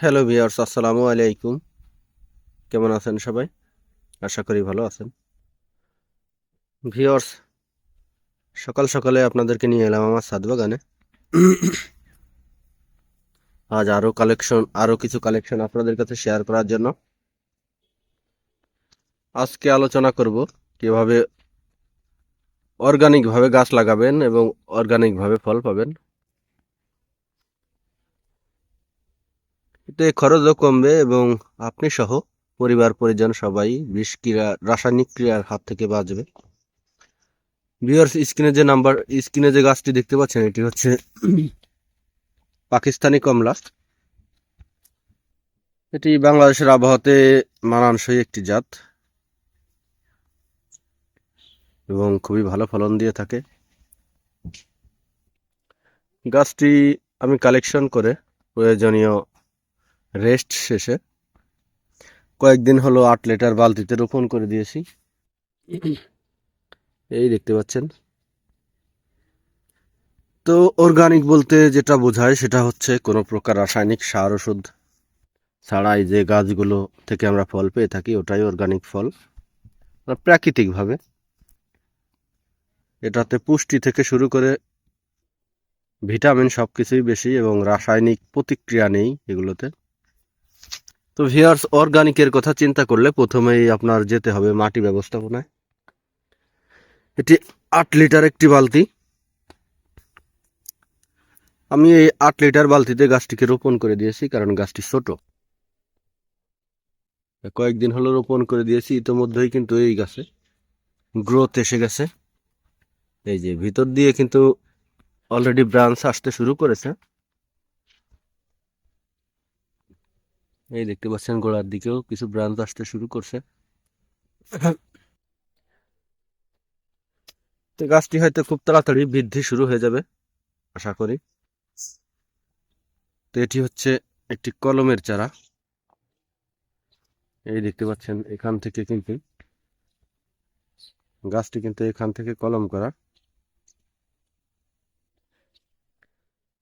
Hello viewers আসসালামু আলাইকুম। কেমন আছেন সবাই? আশা করি ভালো আছেন। ভিউয়ার্স সকাল সকালে আপনাদেরকে নিয়ে এলাম আমার ছাদ বাগানে। আজ আরও কালেকশন আরও কিছু কালেকশন আপনাদের কাছে শেয়ার করার জন্য। আজকে আলোচনা করব কীভাবে অর্গানিকভাবে গাছ লাগাবেন এবং অর্গানিকভাবে ফল পাবেন। এতে খরচও কমবে এবং আপনি সহ পরিবার, পরিজন সবাই বিষ ক্রিয়া, রাসায়নিক ক্রিয়ার হাত থেকে বাঁচবে। ভিউয়ার্স স্ক্রিনে যে নাম্বার স্ক্রিনে যে গাছটি দেখতে পাচ্ছেন, এটি হচ্ছে পাকিস্তানি কমলা। এটি বাংলাদেশের আবহাওয়াতে মানানসই একটি জাত এবং খুবই ভালো ফলন দিয়ে থাকে। গাছটি আমি কালেকশন করে প্রয়োজনীয় রেস্ট শেষে কয়েকদিন হলো আট লিটার বালতিতে রোপণ করে দিয়েছি। এই দেখতে পাচ্ছেন। তো অর্গানিক বলতে যেটা বোঝায় সেটা হচ্ছে কোনো প্রকার রাসায়নিক সার ওষুধ ছাড়াই যে গাছগুলো থেকে আমরা ফল পেয়ে থাকি ওটাই অর্গানিক ফল। প্রাকৃতিকভাবে। এটাতে পুষ্টি থেকে শুরু করে ভিটামিন সব কিছুই বেশি এবং রাসায়নিক প্রতিক্রিয়া নেই এগুলোতে। তো ভিয়ার্স অর্গানিকের কথা চিন্তা করলে প্রথমেই আপনার যেতে হবে মাটি ব্যবস্থাপনায়। এটি আট লিটার একটি বালতি। আমি এই আট লিটার বালতিতে গাছটিকে রোপণ করে দিয়েছি, কারণ গাছটি ছোট। কয়েকদিন হলো রোপণ করে দিয়েছি, ইতোমধ্যেই কিন্তু এই গাছে গ্রোথ এসে গেছে। এই যে ভিতর দিয়ে কিন্তু অলরেডি ব্রাঞ্চ আসতে শুরু করেছে। এই দেখতে পাচ্ছেন গোড়ার দিকেও কিছু ব্রাঞ্চ আসতে শুরু করছে। তো গাছটি হয়তো খুব তাড়াতাড়ি বৃদ্ধি শুরু হয়ে যাবে, আশা করি। তো এটি হচ্ছে একটি কলমের চারা। এই দেখতে পাচ্ছেন এখান থেকে কিন্তু গাছটি কিন্তু এখান থেকে কলম করা।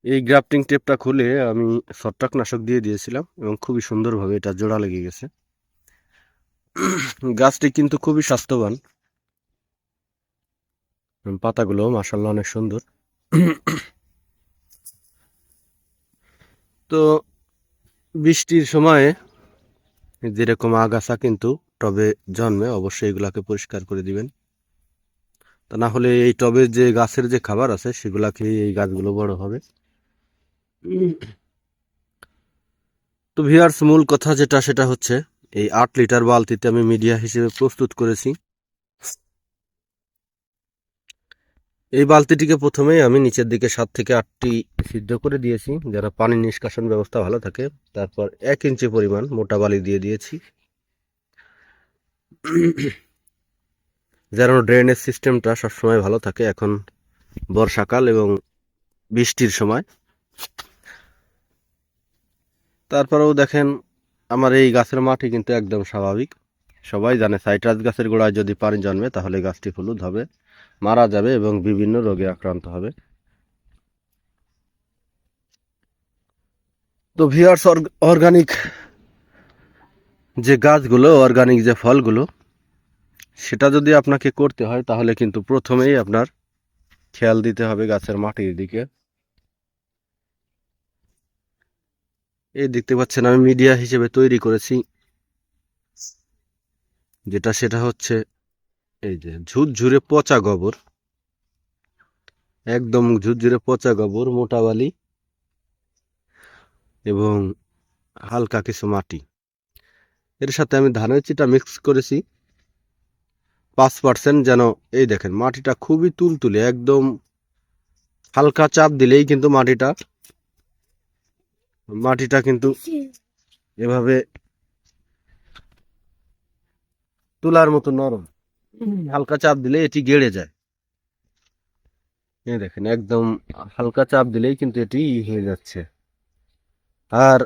এই গ্রাফটিং টেপটা খুলে আমি ছত্রাকনাশক দিয়ে দিয়েছিলাম এবং খুবই সুন্দরভাবে এটা জোড়া লেগে গেছে। গাছটি কিন্তু খুবই স্বাস্থ্যবান। পাতাগুলো মাসাল্লাহ অনেক সুন্দর। তো বৃষ্টির সময়ে যেরকম আগাছা কিন্তু টবে জন্মে অবশ্যই এগুলাকে পরিষ্কার করে দিবেন। তা না হলে এই টবে যে গাছের যে খাবার আছে সেগুলা খেয়ে এই গাছগুলো বড় হবে। তো ভিয়ার্স মূল কথা যেটা, সেটা হচ্ছে এই আট লিটার বালতিতে আমি মিডিয়া হিসেবে প্রস্তুত করেছি। এই বালতিটিকে প্রথমেই আমি নিচের দিকে সাত থেকে আটটি সিদ্ধ করে দিয়েছি, যারা পানি নিষ্কাশন ব্যবস্থা ভালো থাকে। তারপর এক ইঞ্চি পরিমাণ মোটা বালি দিয়ে দিয়েছি। যেন ড্রেনেজ সিস্টেমটা সবসময় ভালো থাকে এখন বর্ষাকাল এবং বৃষ্টির সময়। তারপরেও দেখেন আমার এই গাছের মাটি কিন্তু একদম স্বাভাবিক। সবাই জানে সাইট্রাস গাছের গোড়ায় যদি পানি জন্মে, তাহলে গাছটি হলুদ হবে, মারা যাবে এবং বিভিন্ন রোগে আক্রান্ত হবে। তো ভিয়ার্স অর্গানিক যে গাছগুলো, অর্গানিক যে ফলগুলো, সেটা যদি আপনাকে করতে হয়, তাহলে কিন্তু প্রথমেই আপনার খেয়াল দিতে হবে গাছের মাটির দিকে। এই দেখতে পাচ্ছেন, আমি মিডিয়া হিসেবে তৈরি করেছি। যেটা সেটা হচ্ছে, এই যে ঝুরঝুরে পচা গোবর। একদম ঝুরঝুরে পচা গোবর, মোটা বালি এবং হালকা কিছু মাটি। এর সাথে আমি ধানের চিটা মিক্স করেছি। পাঁচ পার্সেন্ট যেন, এই দেখেন, মাটিটা খুবই তুলতুলে, একদম হালকা চাপ দিলেই কিন্তু মাটিটা মাটিটা কিন্তু এভাবে তুলার মতো নরম। হালকা চাপ দিলে এটি গেড়ে যায়। এই দেখেন একদম হালকা চাপ দিলেই কিন্তু এটি হয়ে যাচ্ছে। আর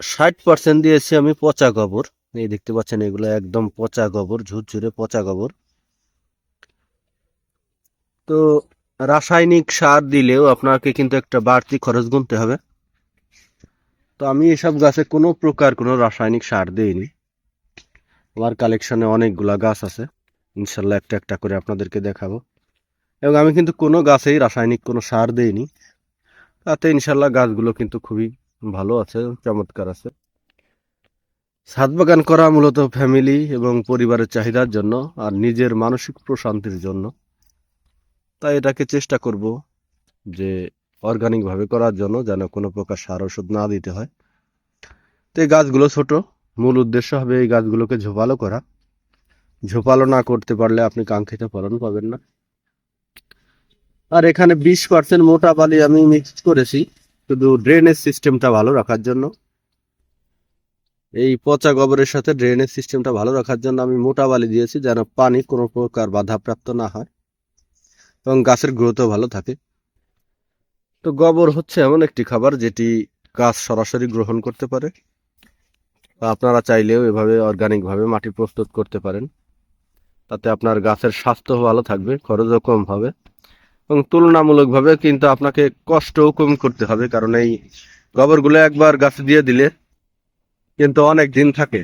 ষাট পার্সেন্ট দিয়েছি আমি পচা গোবর। এই দেখতে পাচ্ছেন এগুলো একদম পচা গোবর ঝুরঝুরে পচা গোবর। তো রাসায়নিক সার দিলেও আপনাকে কিন্তু একটা বাড়তি খরচ গুনতে হবে। তো আমি এসব গাছে কোনো প্রকার কোনো রাসায়নিক সার দিইনি। আমার কালেকশনে অনেকগুলা গাছ আছে। ইনশাল্লাহ একটা একটা করে আপনাদেরকে দেখাবো। এবং আমি কিন্তু কোনো গাছেই রাসায়নিক কোনো সার দেইনি। তাতে ইনশাল্লাহ গাছগুলো কিন্তু খুবই ভালো আছে, চমৎকার আছে। ছাদ বাগান করা মূলত ফ্যামিলি এবং পরিবারের চাহিদার জন্য আর নিজের মানসিক প্রশান্তির জন্য। তাই এটাকে চেষ্টা করব যে অর্গানিকভাবে করার জন্য যেন কোনো প্রকার সার ওষুধ না দিতে হয়। তো এই গাছগুলো ছোট। মূল উদ্দেশ্য হবে এই গাছগুলোকে ঝোপালো করা। ঝোপালো না করতে পারলে আপনি কাঙ্ক্ষিত ফলন পাবেন না। আর এখানে বিশ পার্সেন্ট মোটা বালি আমি মিক্স করেছি। শুধু ড্রেনেজ সিস্টেমটা ভালো রাখার জন্য। এই পচা গোবরের সাথে ড্রেনেজ সিস্টেমটা ভালো রাখার জন্য আমি মোটা বালি দিয়েছি যেন পানি কোনো প্রকার বাধাপ্রাপ্ত না হয়। এবং গাছের গ্রোথও ভালো থাকে। তো গোবর হচ্ছে এমন একটি খাবার যেটি গাছ সরাসরি গ্রহণ করতে পারে। আপনারা চাইলেও এভাবে অর্গানিকভাবে মাটি প্রস্তুত করতে পারেন। তাতে আপনার গাছের স্বাস্থ্য ভালো থাকবে, খরচও কম হবে এবং তুলনামূলকভাবে কিন্তু আপনাকে কষ্টও কম করতে হবে কারণ এই গোবরগুলো একবার গাছে দিয়ে দিলে কিন্তু অনেক দিন থাকে।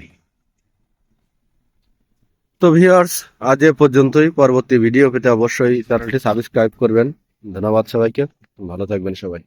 তো ভিউয়ার্স আজ এ পর্যন্তই। পরবর্তী ভিডিও পেতে অবশ্যই চ্যানেলটি সাবস্ক্রাইব করবেন। ধন্যবাদ সবাইকে। ভালো থাকবেন সবাই।